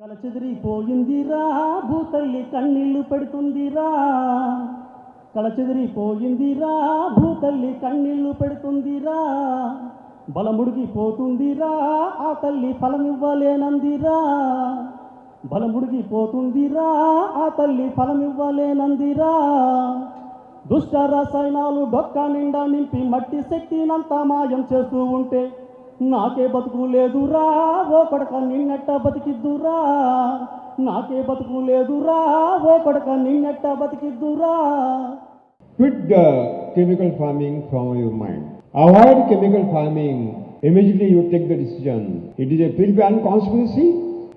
కలచెదిరిపోయిందిరా భూతల్లి కన్నీళ్ళు పెడుతుందిరా. కలచెదిరిపోయిందిరా భూతల్లి కన్నీళ్ళు పెడుతుందిరా. బలముడిగిపోతుందిరా ఆ తల్లి ఫలమివ్వలేనందిరా బలముడిగిపోతుందిరా ఆ తల్లి ఫలమివ్వలేనందిరా దుష్ట రసాయనాలు డొక్క నిండా నింపి మట్టి శక్తినంతా మాయం చేస్తూ ఉంటే నాకే బతుకు లేదురా ఓ పడక నిన్నట్ట బతికిద్దురా. నాకే బతుకు లేదురా ఓ పడక నిన్నట్ట బతికిద్దురా. Quit the chemical farming from your mind avoid chemical farming immediately you take the decision it is a fill ban constituency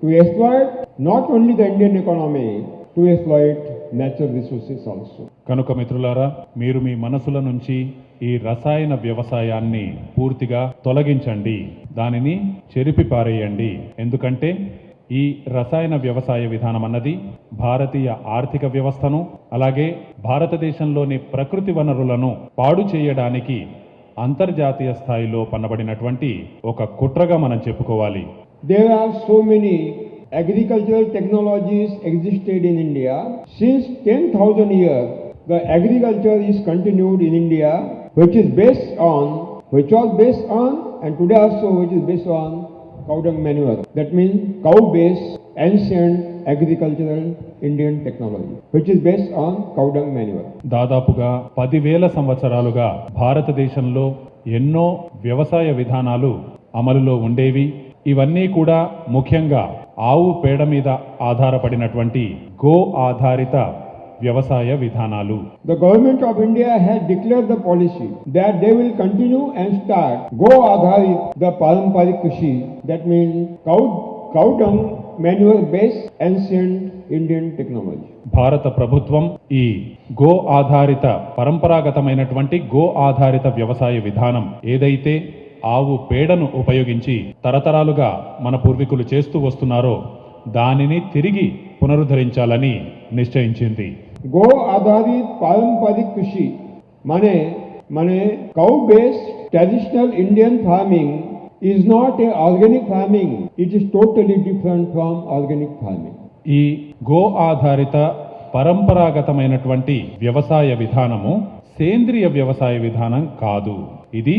to exploit not only the Indian economy to exploit natural resources also కనుక మిత్రులారా మీరు మీ మనసుల నుంచి ఈ రసాయన వ్యవసాయాన్ని పూర్తిగా తొలగించండి. దానిని చెరిపి పారేయండి. ఎందుకంటే ఈ రసాయన వ్యవసాయ విధానం అన్నది భారతీయ ఆర్థిక వ్యవస్థను అలాగే భారతదేశంలోని ప్రకృతి వనరులను పాడు చేయడానికి అంతర్జాతీయ స్థాయిలో పన్నబడినటువంటి ఒక కుట్రగా మనం చెప్పుకోవాలి. There so so many agricultural technologies existed in India. Since 10,000 years, the agriculture is continued in India, which is based on, which was based on, and today also which is based on cow dung manure. That means cow-based ancient agricultural Indian technology, which is based on cow dung manure. దాదాపుగా పదివేల సంవత్సరాలుగా భారతదేశంలో ఎన్నో వ్యవసాయ విధానాలు అమలులో ఉండేవి ఇవన్నీ కూడా ముఖ్యంగా ఆవు పేడ మీద ఆధారపడినటువంటి గో ఆధారిత వ్యవసాయ విధానాలు. The government of India has declare the policy that they will continue and start go ఆధారిత the paramparik krishi that mean cow cow dung manual base ancient Indian technology భారత ప్రభుత్వం ఈ గో ఆధారిత పరంపరాగతమైనటువంటి గో ఆధారిత వ్యవసాయ విధానం ఏదైతే ఆవు పేడను ఉపయోగించి తరతరాలుగా మన పూర్వీకులు చేస్తూ వస్తున్నారో దానిని తిరిగి పునరుద్ధరించాలని నిశ్చయించింది. గో ఆధారిత పారంపరిక కృషి. మనే మనే cow based traditional Indian farming is not a organic farming it is totally different from organic farming ఈ గో ఆధారిత పరంపరాగతమైనటువంటి వ్యవసాయ విధానము సేంద్రియ వ్యవసాయ విధానం కాదు. ఇది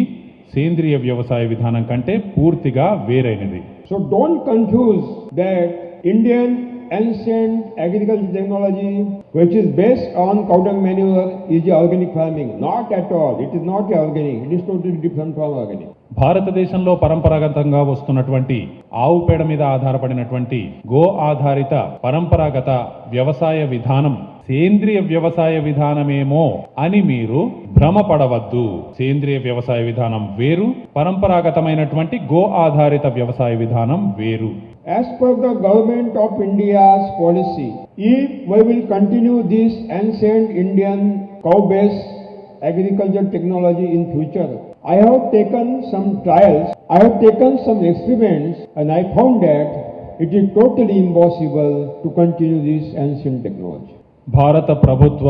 సేంద్రియ వ్యవసాయ విధానం కంటే పూర్తిగా వేరైనది. So don't confuse that Indian ancient agricultural technology which is based on cow dung manure is organic farming. Not at all. It is not organic. It is totally different from organic. భారతదేశంలో పరంపరాగతంగా వస్తున్నటువంటి ఆవు పేడ మీద ఆధారపడినటువంటి go ఆధారిత పరంపరాగత వ్యవసాయ విధానం సేంద్రియ వ్యవసాయ విధానమేమో అని మీరు భ్రమపడవద్దు సేంద్రియ వ్యవసాయ విధానం వేరు పరంపరాగతమైనటువంటి గో ఆధారిత వ్యవసాయ విధానం వేరు As per the government of India's policy, if we will continue this ancient Indian cow-based agriculture technology in future, I have taken some trials, I have taken some experiments and I found that it is totally impossible to continue this ancient technology. భారత ప్రభుత్వ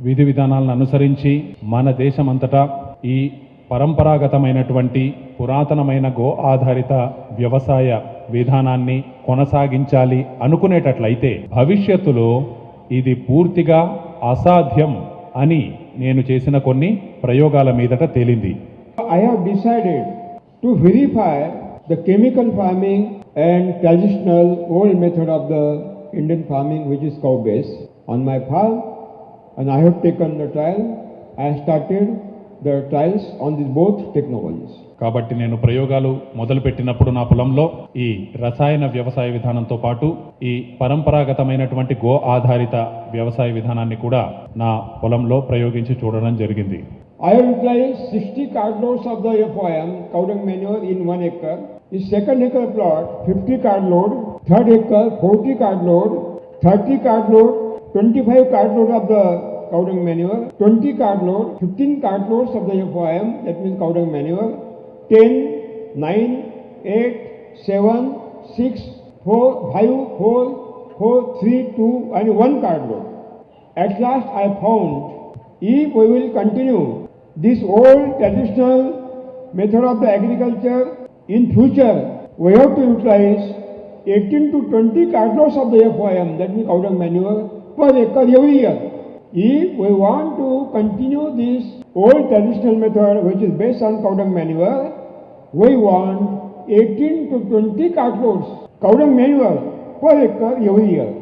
విధి విధానాలను అనుసరించి మన దేశమంతటా ఈ పరంపరాగతమైనటువంటి పురాతనమైన go ఆధారిత వ్యవసాయ విధానాన్ని కొనసాగించాలి అనుకునేటట్లయితే భవిష్యత్తులో ఇది పూర్తిగా అసాధ్యం అని నేను చేసిన కొన్ని ప్రయోగాల మీదట తేలింది. I decided to verify the chemical farming and traditional old method of the Indian farming which is cow base on my farm and I have taken the trial I started the trials on these both technologies. కాబట్టి నేను ప్రయోగాలు మొదలుపెట్టినప్పుడు నా పొలంలో ఈ రసాయన వ్యవసాయ విధానంతో పాటు ఈ పరంపరాగతమైనటువంటి గో ఆధారిత వ్యవసాయ విధానాన్ని కూడా నా పొలంలో ప్రయోగించి చూడడం జరిగింది. I apply 60 cartloads of the FIM cow dung manure in 1 acre ఈ second acre plot 50 cart third acre 40 cart load 30 cart load 25 of the cow dung manure, 20 cartload, 15 cartloads of the FOM, that means cow dung manure, 10, 9, 8, 7, 6, 4, 5, 4, 4, 3, 2, and 1 cartload. At last I found if we will continue this old traditional method of the agriculture in future, we have to utilize 18 to 20 cartloads of the FOM, that means cow dung manure, per acre every year. If we want to continue this old traditional method, which is based on cow dung manure, we want 18 to 20 cartloads cow dung manure per acre every year.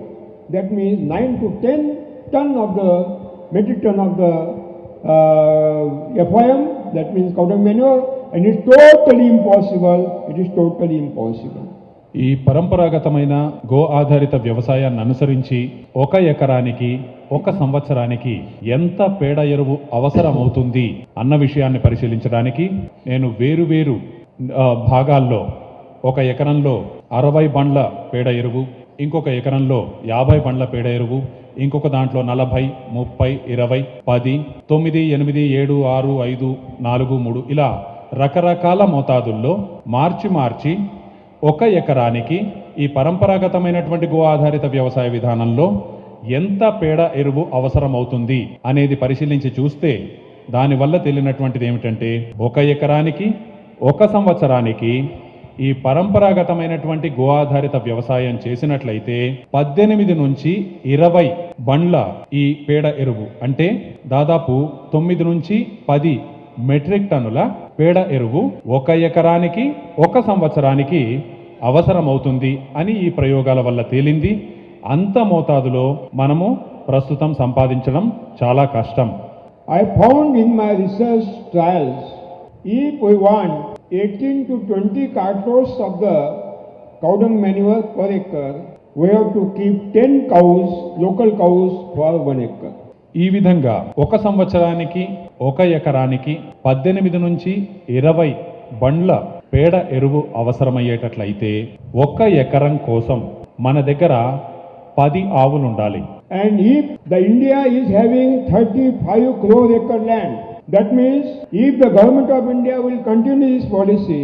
That means 9 to 10 ton of the metric ton of the uh, FOM, that means cow dung manure, and it's totally impossible. It is totally impossible. ఈ పరంపరాగతమైన go ఆధారిత వ్యవసాయాన్ని అనుసరించి ఒక ఎకరానికి ఒక సంవత్సరానికి ఎంత పేడ ఎరువు అవసరమవుతుంది అన్న విషయాన్ని పరిశీలించడానికి నేను వేరువేరు వేరు భాగాల్లో ఒక ఎకరంలో అరవై బండ్ల పేడ ఎరువు ఇంకొక ఎకరంలో యాభై బండ్ల పేడ ఎరువు ఇంకొక దాంట్లో నలభై ముప్పై ఇరవై పది తొమ్మిది ఎనిమిది ఏడు ఆరు ఐదు నాలుగు మూడు ఇలా రకరకాల మోతాదుల్లో మార్చి మార్చి ఒక ఎకరానికి ఈ పరంపరాగతమైనటువంటి గో ఆధారిత వ్యవసాయ విధానంలో ఎంత పేడ ఎరువు అవసరమవుతుంది అనేది పరిశీలించి చూస్తే దానివల్ల తెలియనటువంటిది ఏమిటంటే ఒక ఎకరానికి ఒక సంవత్సరానికి ఈ పరంపరాగతమైనటువంటి గో ఆధారిత వ్యవసాయం చేసినట్లయితే పద్దెనిమిది నుంచి ఇరవై బండ్ల ఈ పేడ ఎరువు అంటే దాదాపు తొమ్మిది నుంచి పది మెట్రిక్ టన్నుల పేడ ఎరువు ఒక ఎకరానికి ఒక సంవత్సరానికి అవసరమవుతుంది అని ఈ ప్రయోగాల వల్ల తేలింది. అంత మోతాదులో మనము ప్రస్తుతం సంపాదించడం చాలా కష్టం. I found in my research trials ఈ we want eighteen to twenty cartloads of the cow dung manure for acre we have to keep ten cows local cows for one acre ఈ విధంగా ఒక సంవత్సరానికి ఒక ఎకరానికి పద్దెనిమిది నుంచి ఇరవై బండ్ల పేడ ఎరువు అవసరమయ్యేటట్లయితే ఒక ఎకరం కోసం మన దగ్గర పది ఆవులుండాలి. అండ్ ఈ the India is having thirty five crore acre land that means ఈ the government of India will continue this policy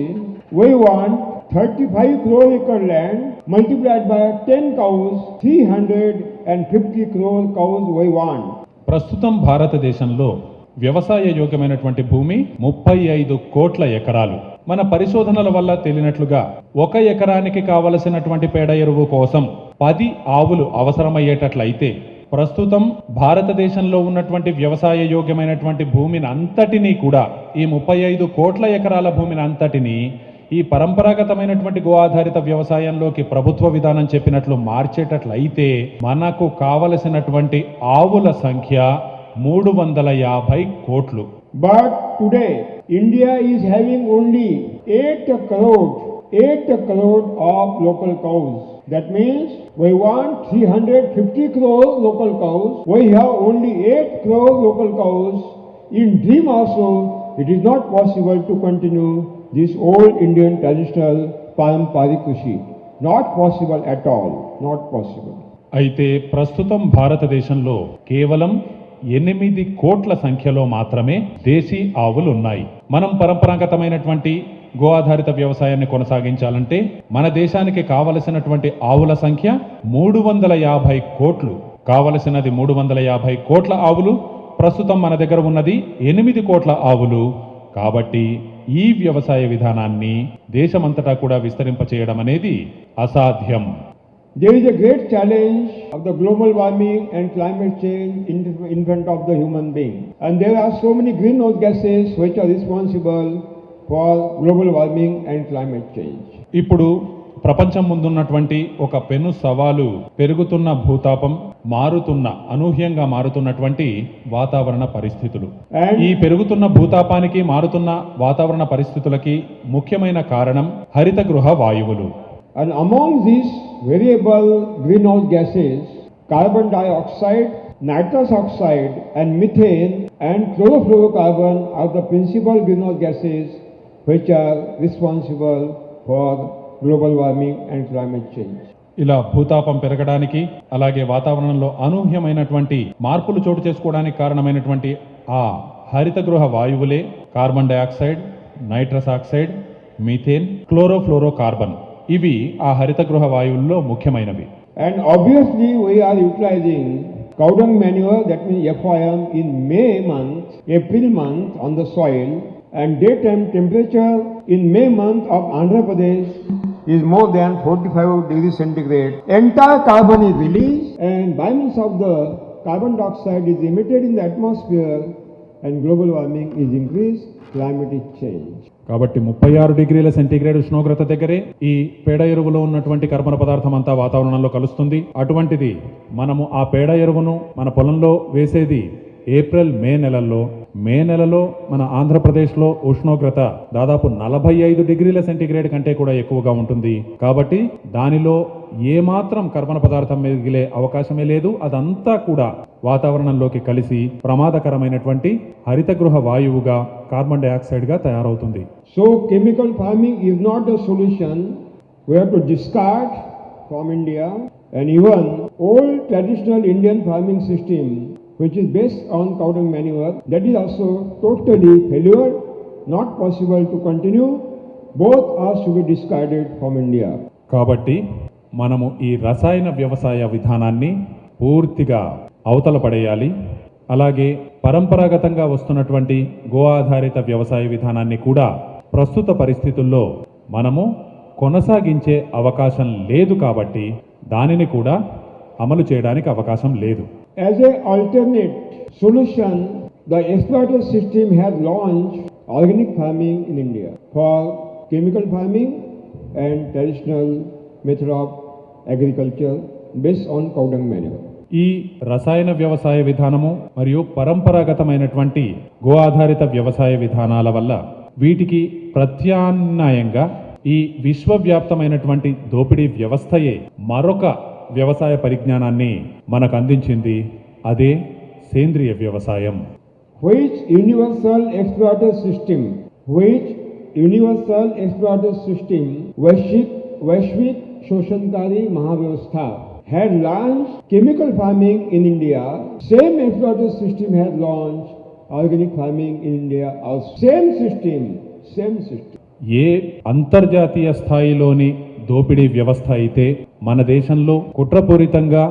we want thirty five crore acre land multiplied by ten cows three hundred and fifty crore cows we want ప్రస్తుతం భారతదేశంలో వ్యవసాయ యోగ్యమైనటువంటి భూమి ముప్పై ఐదు కోట్ల ఎకరాలు. మన పరిశోధనల వల్ల తేలినట్లుగా ఒక ఎకరానికి కావలసినటువంటి పేడ ఎరువు కోసం పది ఆవులు అవసరమయ్యేటట్లయితే ప్రస్తుతం భారతదేశంలో ఉన్నటువంటి వ్యవసాయ యోగ్యమైనటువంటి భూమిని అంతటినీ కూడా ఈ ముప్పై ఐదు కోట్ల ఎకరాల భూమిని అంతటిని ఈ పరంపరాగతమైనటువంటి గో ఆధారిత వ్యవసాయంలోకి ప్రభుత్వ విధానం చెప్పినట్లు మార్చేటట్లయితే మనకు కావలసినటువంటి ఆవుల సంఖ్య మూడు వందల యాభై కోట్లు. But today India is having only eight crore eight crore of local cows that means we want three hundred fifty crore local cows we have only eight crore local cows in dream also it is not possible to continue this old Indian traditional paramparik krishi not possible at all not possible అయితే ప్రస్తుతం భారతదేశంలో కేవలం ఎనిమిది కోట్ల సంఖ్యలో మాత్రమే దేశీ ఆవులు ఉన్నాయి మనం పరంపరాగతమైనటువంటి గో ఆధారిత వ్యవసాయాన్ని కొనసాగించాలంటే మన దేశానికి కావలసినటువంటి ఆవుల సంఖ్య మూడు వందల యాభై కోట్లు. కావలసినది మూడు వందల యాభై కోట్ల ఆవులు ప్రస్తుతం మన దగ్గర ఉన్నది ఎనిమిది కోట్ల ఆవులు. కాబట్టి ఈ వ్యవసాయ విధానాన్ని దేశమంతటా కూడా విస్తరింపచేయడం అనేది అసాధ్యం. There is a great challenge of the global warming and climate change in, in front of the human being. And there are so many greenhouse gases which are responsible for global warming and climate change. ఇప్పుడు ప్రపంచం ముందున్నటువంటి ఒక పెను సవాలు పెరుగుతున్న భూతాపం మారుతున్న అనూహ్యంగా మారుతున్నటువంటి వాతావరణ పరిస్థితులు ఈ పెరుగుతున్న భూతాపానికి మారుతున్న వాతావరణ పరిస్థితులకి ముఖ్యమైన కారణం హరిత గృహ వాయువులు And among these variable green house gases carbon dioxide nitrous oxide and methane and chlorofluoro carbon are the principal green house gases which are responsible for global warming and climate change ఇలా భూతాపం పెరగడానికి అలాగే వాతావరణంలో అనూహ్యమైనటువంటి మార్పులు చోటు చేసుకోవడానికి కారణమైనటువంటి ఆ హరిత గృహ వాయువులే carbon dioxide nitrous oxide methane chlorofluoro carbon ఇవి ఆ హరిత గృహ వాయువుల్లో ముఖ్యమైనవి And obviously, we are utilizing cow dung manure, that means FOM, in May month, April month on the soil, and daytime temperature in May month of Andhra Pradesh is more than 45 degrees centigrade, entire carbon is released and by means of the carbon dioxide is emitted in the atmosphere and global warming is increased, climate is changed. కాబట్టి ముప్పై ఆరు డిగ్రీల centigrade ఉష్ణోగ్రత దగ్గరే ఈ పేడ ఎరువులో ఉన్నటువంటి కర్బన పదార్థం అంతా వాతావరణంలో కలుస్తుంది. అటువంటిది మనము ఆ పేడ ఎరువును మన పొలంలో వేసేది ఏప్రిల్ మే నెలల్లో. మే నెలలో మన ఆంధ్రప్రదేశ్లో ఉష్ణోగ్రత దాదాపు నలభై ఐదు డిగ్రీల సెంటీగ్రేడ్ కంటే కూడా ఎక్కువగా ఉంటుంది. కాబట్టి దానిలో ఏ మాత్రం కర్మణ పదార్థం మిగిలే అవకాశమే లేదు. అదంతా కూడా వాతావరణంలోకి కలిసి ప్రమాదకరమైనటువంటి హరిత గృహ వాయువుగా కార్బన్ డైఆక్సైడ్గా తయారవుతుంది. So chemical farming is not the solution to discard from India and even old traditional Indian farming system which is based on cow dung manure that is also totally failure not possible to continue both are should be discarded from India కాబట్టి మనము ఈ రసాయన వ్యవసాయ విధానాన్ని పూర్తిగా అవతల పడేయాలి. అలాగే పరంపరాగతంగా వస్తున్నటువంటి గో ఆధారిత వ్యవసాయ విధానాన్ని కూడా ప్రస్తుత పరిస్థితుల్లో మనము కొనసాగించే అవకాశం లేదు కాబట్టి దానిని కూడా అమలు చేయడానికి అవకాశం లేదు. As a alternate solution the exploiter system have launch organic farming in India for chemical farming and traditional method of agriculture based on cow dung manure. ఈ రసాయన వ్యవసాయ విధానము మరియు పరంపరాగతమైనటువంటి గో ఆధారిత వ్యవసాయ విధానాల వల్ల వీటికి ప్రత్యామ్నాయంగా ఈ విశ్వవ్యాప్తమైనటువంటి దోపిడీ వ్యవస్థయే మరొక వ్యవసాయ పరిజ్ఞానాన్ని మనకు అందించింది అదే సేంద్రియ వ్యవసాయం Which universal exploiter system, which universal exploiter system, Vaishik, Vaishvik Shoshankari Mahavyavastha had launched chemical farming in India, same exploiter system has launched organic farming in India also. Same system, same system. ఏ అంతర్జాతీయ స్థాయిలోని దోపిడీ వ్యవస్థ అయితే మన దేశంలో కుట్రపూరితంగా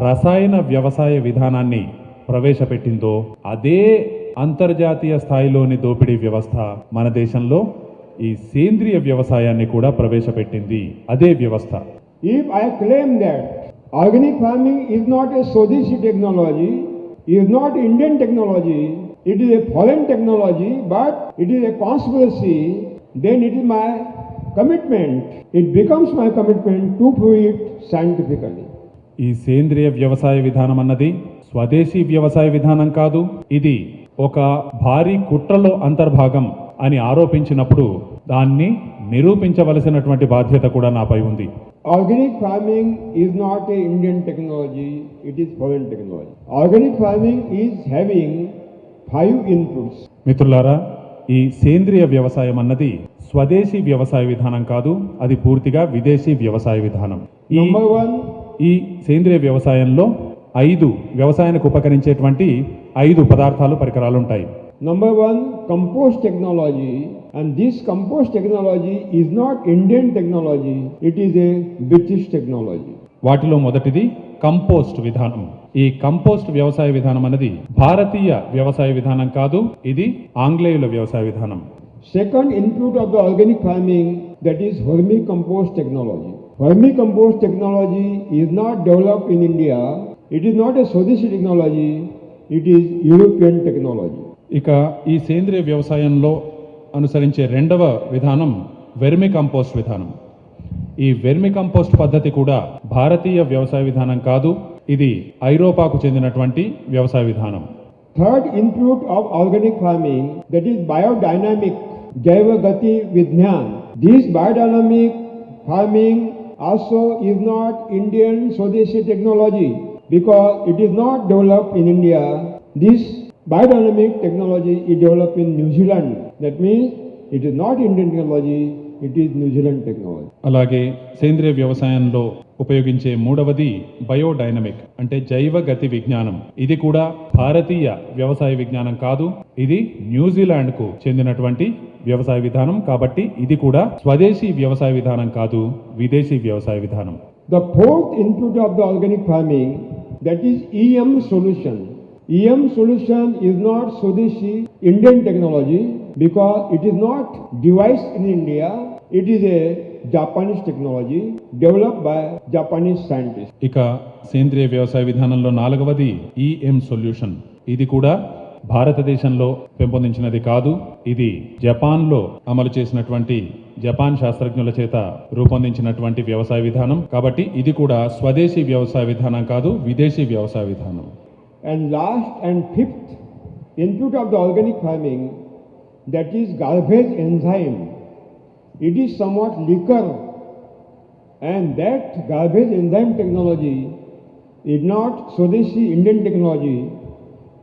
రసాయన వ్యవసాయ విధానాన్ని ప్రవేశపెట్టిందో అదే అంతర్జాతీయ స్థాయిలోని దోపిడీ వ్యవస్థ మన దేశంలో ఈ సేంద్రియ వ్యవసాయాన్ని కూడా ప్రవేశపెట్టింది అదే వ్యవస్థ. If I claim that organic farming is not a swadeshi technology is not Indian technology it is a foreign technology but it is a conspiracy then it is my commitment it becomes my commitment to prove it scientifically ఈ సేంద్రియ వ్యవసాయ విధానం అన్నది స్వదేశీ వ్యవసాయ విధానం కాదు ఇది ఒక భారీ కుట్రలో అంతర్భాగం. అని ఆరోపించినప్పుడు దాన్ని నిరూపించవలసినటువంటి బాధ్యత కూడా నాపై ఉంది Organic farming is not a Indian technology, it is foreign technology. Organic farming is having five inputs. మిత్రులారా ఈ సేంద్రియ వ్యవసాయం అన్నది స్వదేశీ వ్యవసాయ విధానం కాదు అది పూర్తిగా విదేశీ వ్యవసాయ విధానం Number one, ఈ సేంద్రియ వ్యవసాయంలో ఐదు వ్యవసాయానికి ఉపకరించేటువంటి ఐదు పదార్థాలు పరికరాలు ఉంటాయి number one compose technology and this compose technology is not Indian technology it is a British technology వాటిలో మొదటిది కంపోస్ట్ విధానం. ఈ కంపోస్ట్ వ్యవసాయ విధానం అనేది భారతీయ వ్యవసాయ విధానం కాదు ఇది ఆంగ్లేయుల వ్యవసాయ విధానం. Second input of the organic farming that is vermicompost technology vermicompost technology is not develop in India it is not a swadeshi technology it is European technology ఇక ఈ సేంద్రియ వ్యవసాయంలో అనుసరించే రెండవ విధానం వెర్మి కంపోస్ట్ విధానం. ఈ వెర్మి కంపోస్ట్ పద్ధతి కూడా భారతీయ వ్యవసాయ విధానం కాదు ఇది ఐరోపాకు చెందినటువంటి వ్యవసాయ విధానం. Third input of organic farming that is biodynamic jaiva gati vigyan these biodynamic farming also is not Indian swadeshi technology because it is not develop in India this biodynamic technology is developed in New Zealand. That means it is not Indian technology, it is New Zealand technology. అలాగే సేంద్రియ వ్యవసాయంలో ఉపయోగించే మూడవది biodynamic అంటే జైవ గతి విజ్ఞానం ఇది కూడా భారతీయ వ్యవసాయ విజ్ఞానం కాదు ఇది న్యూజిలాండ్కు చెందినటువంటి వ్యవసాయ విధానం కాబట్టి ఇది కూడా స్వదేశీ వ్యవసాయ విధానం కాదు విదేశీ వ్యవసాయ విధానం The fourth input of the organic farming that is EM solution. EM solution is not Swadeshi Indian technology because it is not devised in India. It is a Japanese technology developed by Japanese scientists. ఇక సేంద్రియ వ్యవసాయ విధానంలో నాలుగవది EM solution ఇది కూడా భారతదేశంలో పెంపొందించినది కాదు ఇది జపాన్లో అమలు చేసినటువంటి జపాన్ శాస్త్రజ్ఞుల చేత రూపొందించినటువంటి వ్యవసాయ విధానం కాబట్టి ఇది కూడా స్వదేశీ వ్యవసాయ విధానం కాదు విదేశీ వ్యవసాయ విధానం And last and fifth input of the organic farming that is garbage enzyme. It is somewhat liquor and that garbage enzyme technology is not Swadeshi Indian technology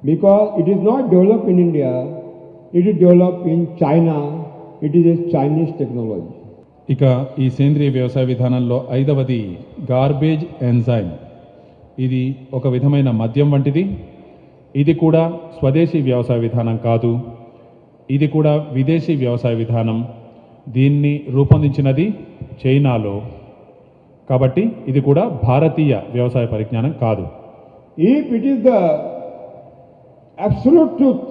because it is not developed in India, it is developed in China, it is a Chinese technology. ఇక ఈ సేంద్రియ వ్యవసాయ విధానంలో ఐదవది garbage enzyme ఇది ఒక విధమైన మద్యం వంటిది. ఇది కూడా స్వదేశీ వ్యవసాయ విధానం కాదు. ఇది కూడా విదేశీ వ్యవసాయ విధానం. దీన్ని రూపొందించినది చైనాలో. కాబట్టి ఇది కూడా భారతీయ వ్యవసాయ పరిజ్ఞానం కాదు. If it is the truth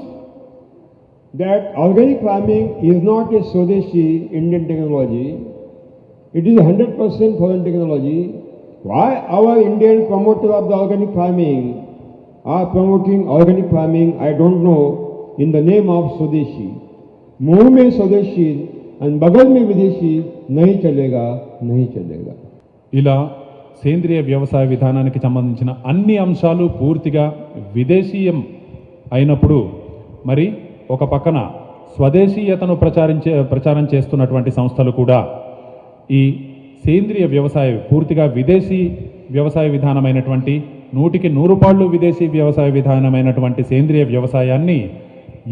that organic farming is not a swadeshi Indian technology it is hundred percent foreign technology why our Indian promoter of the organic farming are promoting organic farming, I don't know, in the name of Swadeshi. मुंह में स्वदेशी और बगल में विदेशी नहीं चलेगा नहीं चलेगा ఇలా సేంద్రియ వ్యవసాయ విధానానికి సంబంధించిన అన్ని అంశాలు పూర్తిగా విదేశీయం అయినప్పుడు మరి ఒక పక్కన స్వదేశీయతను ప్రచారించే ప్రచారం చేస్తున్నటువంటి సంస్థలు కూడా ఈ సేంద్రియ వ్యవసాయ పూర్తిగా విదేశీ వ్యవసాయ విధానమైనటువంటి నూటికి నూరు పాళ్ళు విదేశీ వ్యవసాయ విధానమైనటువంటి సేంద్రియ వ్యవసాయాన్ని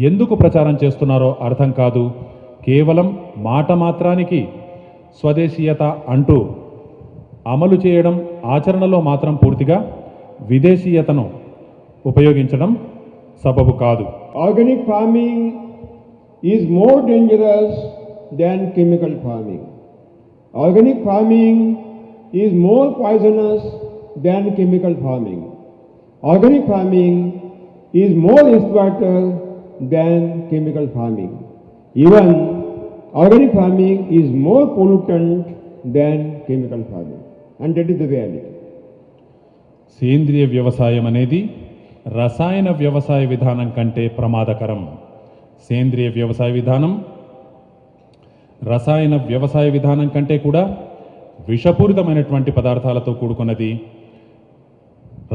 ఎందుకు ప్రచారం చేస్తున్నారో అర్థం కాదు. కేవలం మాట మాత్రానికి స్వదేశీయత అంటూ అమలు చేయడం ఆచరణలో మాత్రం పూర్తిగా విదేశీయతను ఉపయోగించడం సబబు కాదు. Organic farming is more dangerous than chemical farming. Organic farming is more poisonous than chemical farming. Organic farming is more exploiter than chemical farming. Even organic farming is more pollutant than chemical farming. And that is the reality. సేంద్రియ వ్యవసాయం అనేది రసాయన వ్యవసాయ విధానం కంటే ప్రమాదకరం సేంద్రియ వ్యవసాయ విధానం రసాయన వ్యవసాయ విధానం కంటే కూడా విషపూరితమైనటువంటి పదార్థాలతో కూడుకున్నది.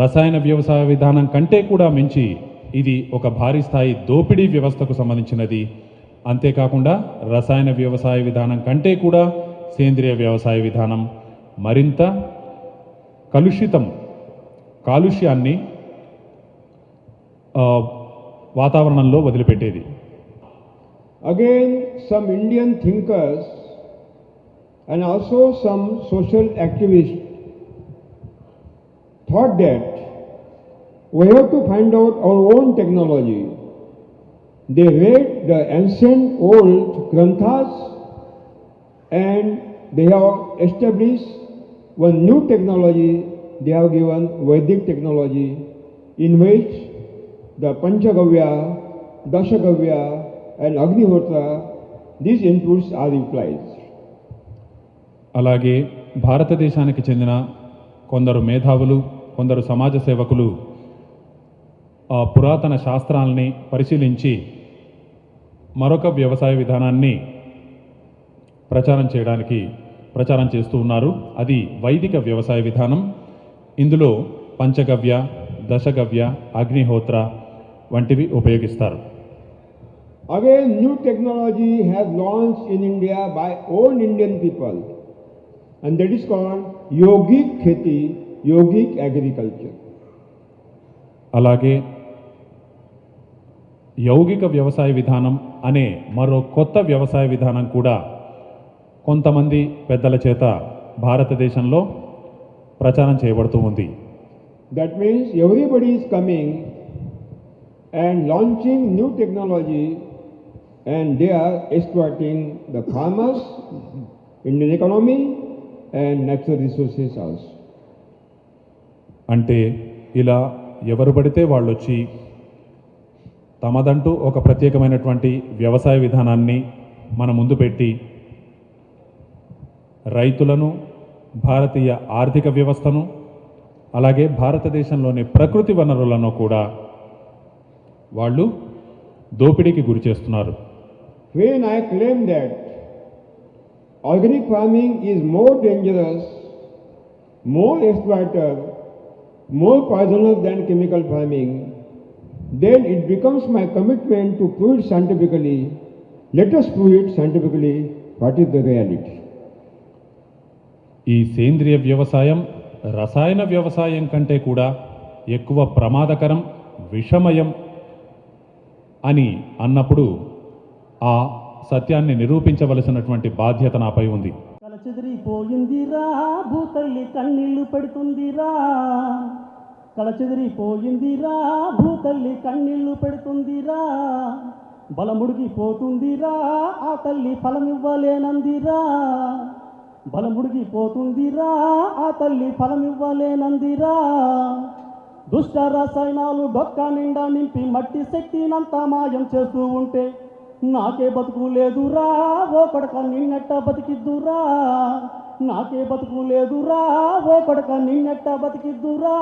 రసాయన వ్యవసాయ విధానం కంటే కూడా మించి ఇది ఒక భారీ స్థాయి దోపిడీ వ్యవస్థకు సంబంధించినది. అంతేకాకుండా రసాయన వ్యవసాయ విధానం కంటే కూడా సేంద్రియ వ్యవసాయ విధానం మరింత కలుషితం కాలుష్యాన్ని వాతావరణంలో వదిలిపెట్టేది. Again, some Indian thinkers and also some social activists thought that we have to find out our own technology. They read the ancient old Granthas and they have established one new technology, they have given Vedic technology in which the Panchagavya, Dashagavya, and Agnihotra, these inputs are implied. అలాగే భారతదేశానికి చెందిన కొందరు మేధావులు కొందరు సమాజ సేవకులు ఆ పురాతన శాస్త్రాల్ని పరిశీలించి మరొక వ్యవసాయ విధానాన్ని ప్రచారం చేయడానికి ప్రచారం చేస్తూ ఉన్నారు. అది వైదిక వ్యవసాయ విధానం. ఇందులో పంచగవ్య దశగవ్య అగ్నిహోత్ర వంటివి ఉపయోగిస్తారు. అవే new technology has launch in India by own Indian people and that is called yogic kheti yogic agriculture అలాగే యౌగిక వ్యవసాయ విధానం అనే మరో కొత్త వ్యవసాయ విధానం కూడా కొంతమంది పెద్దల చేత భారతదేశంలో ప్రచారం చేయబడుతూ ఉంది. That means everybody is coming and launching new technology and they are exploiting the farmers, Indian economy, and natural resources also. అంటే ఇలా ఎవరు పడితే వాళ్ళు వచ్చి తమదంటూ ఒక ప్రత్యేకమైనటువంటి వ్యవసాయ విధానాన్ని మన ముందు పెట్టి రైతులను భారతీయ ఆర్థిక వ్యవస్థను అలాగే భారతదేశంలోని ప్రకృతి వనరులను కూడా వాళ్ళు దోపిడీకి గురి చేస్తున్నారు When I claim that organic farming is more dangerous, more exploiter, more poisonous than chemical farming, then it becomes my commitment to prove it scientifically. Let us prove it scientifically what is the reality. ఈ సేంద్రియ వ్యవసాయం రసాయన వ్యవసాయం కంటే కూడా ఎక్కువ ప్రమాదకరం విషమయం అని అన్నప్పుడు ఆ సత్యాన్ని నిరూపించవలసినటువంటి బాధ్యత నాపై ఉంది. కలచెదిరిపోయిందిరా భూతల్లి కన్నీళ్ళు పెడుతుందిరా. కల భూతల్లి కన్నీళ్ళు పెడుతుందిరా. బలముడిగిపోతుందిరా ఆ తల్లి ఫలమివ్వలేనందిరా బలముడిగిపోతుందిరా ఆ తల్లి ఫలమివ్వలేనందిరా దుష్ట రసాయనాలు డొక్క నిండా నింపి మట్టి శక్తినంతా మాయం చేస్తూ ఉంటే నాకే బతుకు లేదురా ఓ కొడక నిన్నట్ట బతికిద్దురా. నాకే బతుకు లేదురా ఓ కొడక నిన్నట్ట బతికిద్దురా.